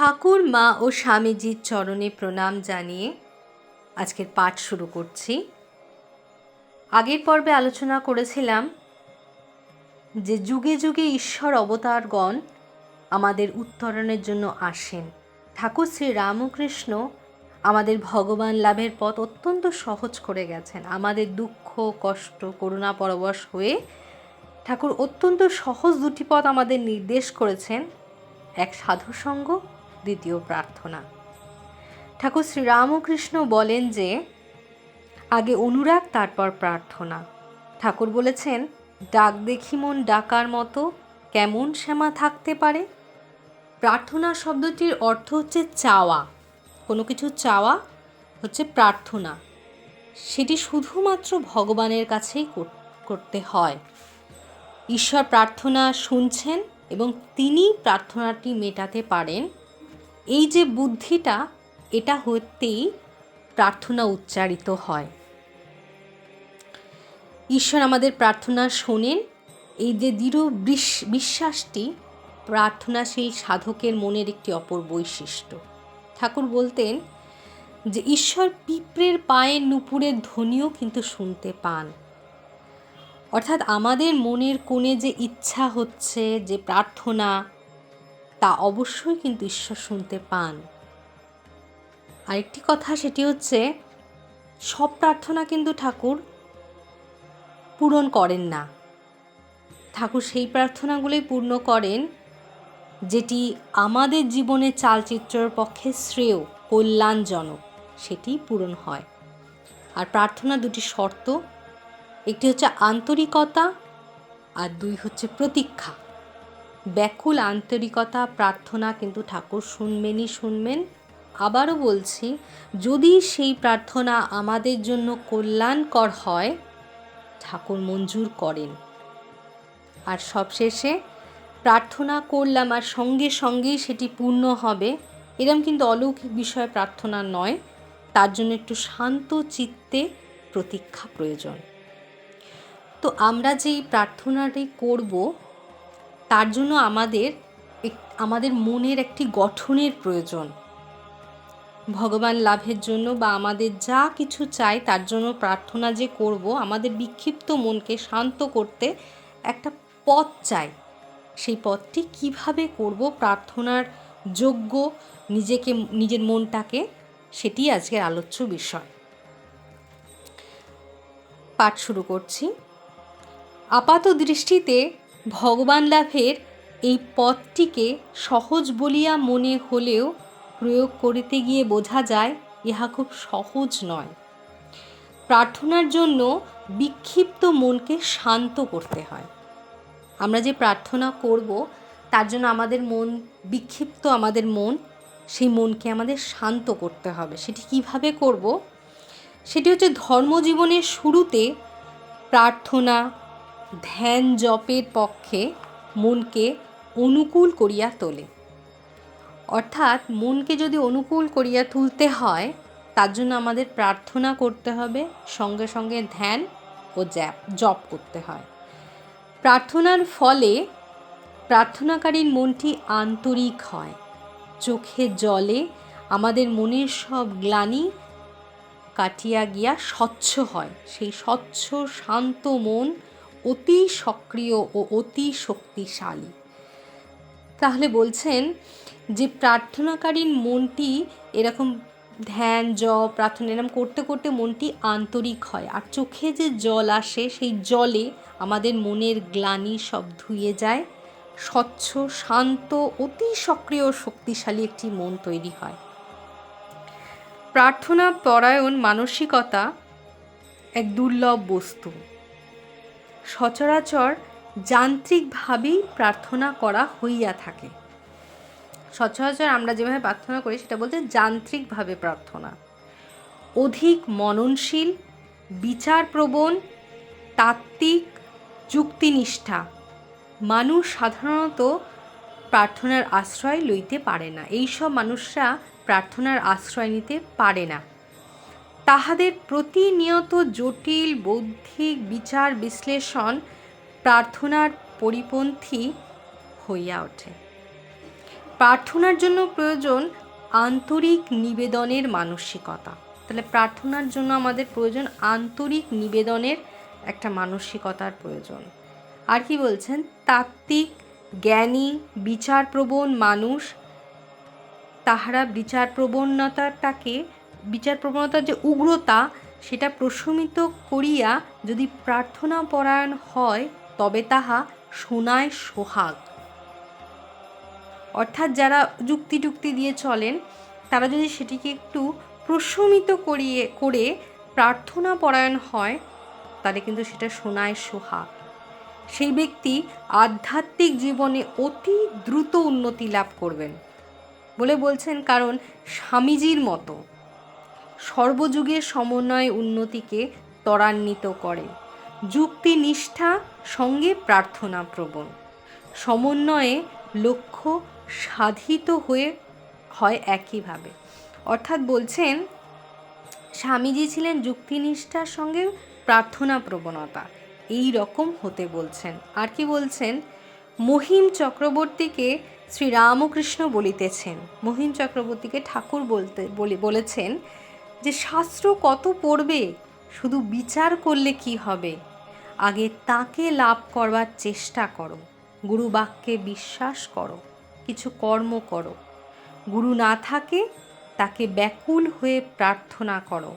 ঠাকুর, মা ও স্বামীজির চরণে প্রণাম জানিয়ে আজকের পাঠ শুরু করছি। আগের পর্বে আলোচনা করেছিলাম যে যুগে যুগে ঈশ্বর অবতারগণ আমাদের উত্তরণের জন্য আসেন। ঠাকুর শ্রী রামকৃষ্ণ আমাদের ভগবান লাভের পথ অত্যন্ত সহজ করে গেছেন। আমাদের দুঃখ, কষ্ট, করুণা পরবশ হয়ে ঠাকুর অত্যন্ত সহজ দুটি পথ আমাদের নির্দেশ করেছেন। এক সাধুসঙ্গ দ্বিতীয় প্রার্থনা। ঠাকুর শ্রীরামকৃষ্ণ বলেন যে, আগে অনুরাগ, তারপর প্রার্থনা। ঠাকুর বলেছেন, ডাক দেখি মন ডাকার মতো, কেমন শ্যামা থাকতে পারে? প্রার্থনা শব্দটির অর্থ হচ্ছে চাওয়া। কোনো কিছু চাওয়া হচ্ছে প্রার্থনা। সেটি শুধুমাত্র ভগবানের কাছেই করতে হয়। ঈশ্বর প্রার্থনা শুনছেন এবং তিনি প্রার্থনাটি মেটাতে পারেন। এই যে বুদ্ধিটা, এটা হতেই প্রার্থনা উচ্চারিত হয়। ঈশ্বর আমাদের প্রার্থনা শোনেন। এই যে দৃঢ় বিশ্বাসটি প্রার্থনাশীল সাধকের মনের একটি অপর বৈশিষ্ট্য। ঠাকুর বলতেন যে, ঈশ্বর পিঁপড়ের পায়ের নুপুরের ধ্বনিও কিন্তু শুনতে পান। অর্থাৎ আমাদের মনের কোণে যে ইচ্ছা হচ্ছে, যে প্রার্থনা তা অবশ্যই কিন্তু ঈশ্বর শুনতে পান। আরেকটি কথা সেটি হচ্ছে, সব প্রার্থনা কিন্তু ঠাকুর পূরণ করেন না। ঠাকুর সেই প্রার্থনাগুলোই পূর্ণ করেন, যেটি আমাদের জীবনে চালচিত্রের পক্ষে শ্রেয়, কল্যাণজনক, সেটি পূরণ হয়। আর প্রার্থনা দুটি শর্ত, একটি হচ্ছে আন্তরিকতা আর দুই হচ্ছে প্রতীক্ষা। ব্যাকুল আন্তরিকতা প্রার্থনা কিন্তু ঠাকুর শুনবেনই শুনবেন। আবারও বলছি, যদি সেই প্রার্থনা আমাদের জন্য কল্যাণকর হয়, ঠাকুর মঞ্জুর করেন। আর সবশেষে, প্রার্থনা করলাম আর সঙ্গে সঙ্গেই সেটি পূর্ণ হবে, এরম কিন্তু অলৌকিক বিষয় প্রার্থনা নয়, তার জন্য একটু শান্ত চিত্তে প্রতীক্ষা প্রয়োজন। তো আমরা যেই প্রার্থনাটি করব তার জন্য আমাদের আমাদের মনের একটি গঠনের প্রয়োজন। ভগবান লাভের জন্য বা আমাদের যা কিছু চাই তার জন্য প্রার্থনা যে করব, আমাদের বিক্ষিপ্ত মনকে শান্ত করতে একটা পথ চাই। সেই পথটি কীভাবে করব প্রার্থনার যোগ্য নিজেকে, নিজের মনটাকে, সেটি আজকের আলোচ্য বিষয়। পাঠ শুরু করছি। আপাত দৃষ্টিতে ভগবান লাভের এই পথটিকে সহজ বলিয়া মনে হলেও প্রয়োগ করিতে গিয়ে বোঝা যায়, ইহা খুব সহজ নয়। প্রার্থনার জন্য বিক্ষিপ্ত মনকে শান্ত করতে হয়। আমরা যে প্রার্থনা করব, তার জন্য আমাদের মন, বিক্ষিপ্ত আমাদের মন, সেই মনকে আমাদের শান্ত করতে হবে। সেটি কীভাবে করব? সেটি হচ্ছে ধর্মজীবনের শুরুতে প্রার্থনা ধ্যান জপের পক্ষে মনকে অনুকূল করিয়া তোলে। অর্থাৎ মনকে যদি অনুকূল করিয়া তুলতে হয়, তার জন্য আমাদের প্রার্থনা করতে হবে, সঙ্গে সঙ্গে ধ্যান ও জ্যাপ, জপ করতে হয়। প্রার্থনার ফলে প্রার্থনাকারীর মনটি আন্তরিক হয়। চোখে জলে আমাদের মনের সব গ্লানি কাটিয়া গিয়া স্বচ্ছ হয়। সেই স্বচ্ছ, শান্ত মন অতি সক্রিয় ও অতি শক্তিশালী। তাহলে বলছেন যে প্রার্থনাকারীর মনটি এরকম ধ্যান, জপ, প্রার্থনা এরকম করতে করতে মনটি আন্তরিক হয় আর চোখে যে জল আসে সেই জলে আমাদের মনের গ্লানি সব ধুয়ে যায়। স্বচ্ছ, শান্ত, অতি সক্রিয়, শক্তিশালী একটি মন তৈরি হয়। প্রার্থনা, পরায়ণ, মানসিকতা এক দুর্লভ বস্তু। সচরাচর যান্ত্রিকভাবেই প্রার্থনা করা হইয়া থাকে। সচরাচর আমরা যেভাবে প্রার্থনা করি, সেটা বলতে যান্ত্রিকভাবে প্রার্থনা। অধিক মননশীল, বিচারপ্রবণ, তাত্ত্বিক যুক্তিনিষ্ঠা মানুষ সাধারণত প্রার্থনার আশ্রয় লইতে পারে না। এইসব মানুষরা প্রার্থনার আশ্রয় নিতে পারে না। তাহাদের প্রতিনিয়ত জটিল বৌদ্ধিক বিচার বিশ্লেষণ প্রার্থনার পরিপন্থী হইয়া ওঠে। প্রার্থনার জন্য প্রয়োজন আন্তরিক নিবেদনের মানসিকতা। তাহলে প্রার্থনার জন্য আমাদের প্রয়োজন আন্তরিক নিবেদনের একটা মানসিকতার প্রয়োজন। আর কি বলছেন? তাত্ত্বিক, জ্ঞানী, বিচারপ্রবণ মানুষ, তাহারা বিচার প্রবণতাটাকে বিচার প্রবণতার যে উগ্রতা, সেটা প্রশমিত করিয়া যদি প্রার্থনা পরায়ণ হয়, তবে তাহা সোনায় সোহাগ। অর্থাৎ যারা যুক্তি টুক্তি দিয়ে চলেন, তারা যদি সেটিকে একটু প্রশমিত করিয়ে, করে প্রার্থনা পরায়ণ হয়, তাহলে কিন্তু সেটা সোনায় সোহাগ। সেই ব্যক্তি আধ্যাত্মিক জীবনে অতি দ্রুত উন্নতি লাভ করবেন বলে বলছেন কারণ স্বামীজির মতো। সর্বযুগের সমন্বয় উন্নতিকে ত্বরান্বিত করে। যুক্তি নিষ্ঠা সঙ্গে প্রার্থনা প্রবণ। সমন্বয়ে লক্ষ্য সাধিত হয়ে হয় একইভাবে। অর্থাৎ বলছেন, স্বামীজি ছিলেন যুক্তিনিষ্ঠার সঙ্গে প্রার্থনা প্রবণতা। এই রকম হতে বলছেন। আর কি বলছেন? মহিম চক্রবর্তীকে শ্রীরামকৃষ্ণ বলিতেছেন। মহিম চক্রবর্তীকে ঠাকুর বলতে বলে, বলেছেন যে শাস্ত্র কত পড়বে, শুধু বিচার করলে কি হবে? আগে তাকে লাভ করবার চেষ্টা করো। গুরু বাক্যে বিশ্বাস করো, কিছু কর্ম করো। গুরু না থাকে, তাকে ব্যাকুল হয়ে প্রার্থনা করো।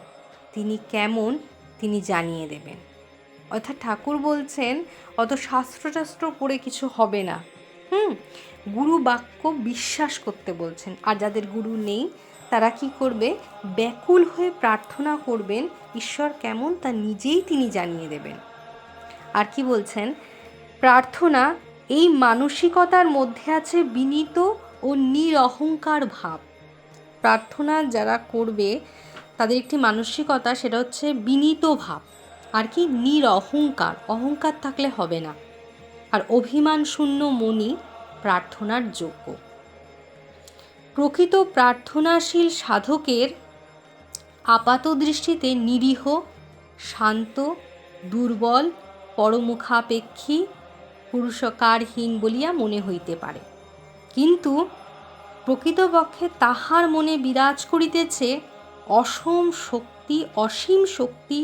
তিনি কেমন, তিনি জানিয়ে দেবেন। অর্থাৎ ঠাকুর বলছেন, অত শাস্ত্রটাস্ত্র পড়ে কিছু হবে না। হুম গুরু বাক্য বিশ্বাস করতে বলছেন। আর যাদের গুরু নেই তারা কি করবে? ব্যাকুল হয়ে প্রার্থনা করবেন, ঈশ্বর কেমন তা নিজেই তিনি জানিয়ে দেবেন। আর কি বলছেন? প্রার্থনা এই মানসিকতার মধ্যে আছে বিনীত ও নিরহংকার ভাব। প্রার্থনা যারা করবে, তাদের একটি মানসিকতা, সেটা হচ্ছে বিনীত ভাব। আর কি? নিরহংকার। অহংকার থাকলে হবে না। আর অভিমান শূন্য মনই প্রার্থনার যোগ্য। প্রকৃত প্রার্থনাশীল সাধকের আপাত দৃষ্টিতে নিরীহ, শান্ত, দুর্বল, পরমুখাপেক্ষী, পুরুষকারহীন বলিয়া মনে হইতে পারে। কিন্তু প্রকৃতপক্ষে তাহার মনে বিরাজ করিতেছে অসম শক্তি, অসীম শক্তি,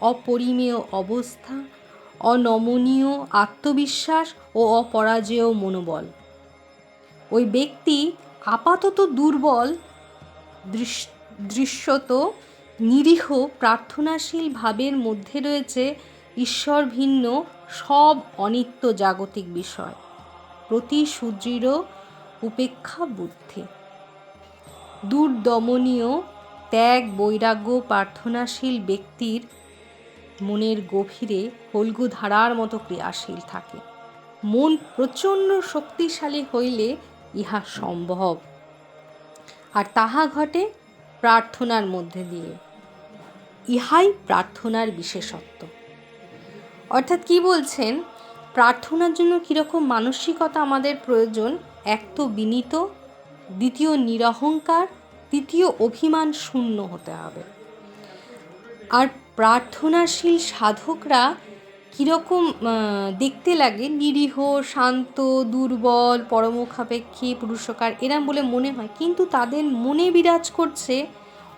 অপরিমেয় অবস্থা, অনমনীয় আত্মবিশ্বাস ও অপরাজেয় মনোবল। ওই ব্যক্তি আপাতত দুর্বল দৃশ্যত, নিরীহ, প্রার্থনাশীল ভাবের মধ্যে রয়েছে ঈশ্বর ভিন্ন সব অনিত্য জাগতিক বিষয়। প্রতি সুদৃঢ় উপেক্ষা বুদ্ধি। দুর্দমনীয়, ত্যাগ, বৈরাগ্য, প্রার্থনাশীল ব্যক্তির মনের গভীরে ফল্গু ধারার মতো ক্রিয়াশীল থাকে। মন প্রচণ্ড শক্তিশালী হইলে ইহা সম্ভব। আর তাহা ঘটে প্রার্থনার মধ্যে দিয়ে। ইহাই প্রার্থনার বিশেষত্ব। অর্থাৎ কি বলছেন? প্রার্থনার জন্য কীরকম মানসিকতা আমাদের প্রয়োজন? এক তো বিনীত, দ্বিতীয় নিরহংকার, তৃতীয় অভিমান শূন্য হতে হবে। আর প্রার্থনাশীল সাধকরা কীরকম দেখতে লাগে? নিরীহ, শান্ত, দুর্বল, পরমুখাপেক্ষী, পুরুষকার, এরম বলে মনে হয়। কিন্তু তাদের মনে বিরাজ করছে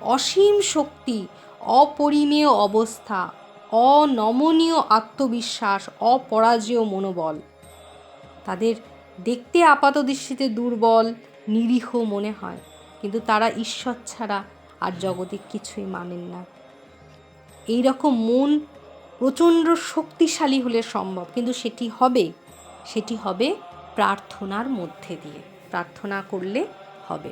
অসীম শক্তি, অপরিমেয় অবস্থা, অনমনীয় আত্মবিশ্বাস, অপরাজেয় মনোবল। তাদের দেখতে আপাত দৃষ্টিতে দুর্বল, নিরীহ মনে হয়। কিন্তু তারা ঈশ্বর ছাড়া আর জগতে কিছুই মানেন না। এই রকম মন প্রচণ্ড শক্তিশালী হলে সম্ভব, কিন্তু সেটি হবে সেটি হবে প্রার্থনার মধ্যে দিয়ে। প্রার্থনা করলে হবে।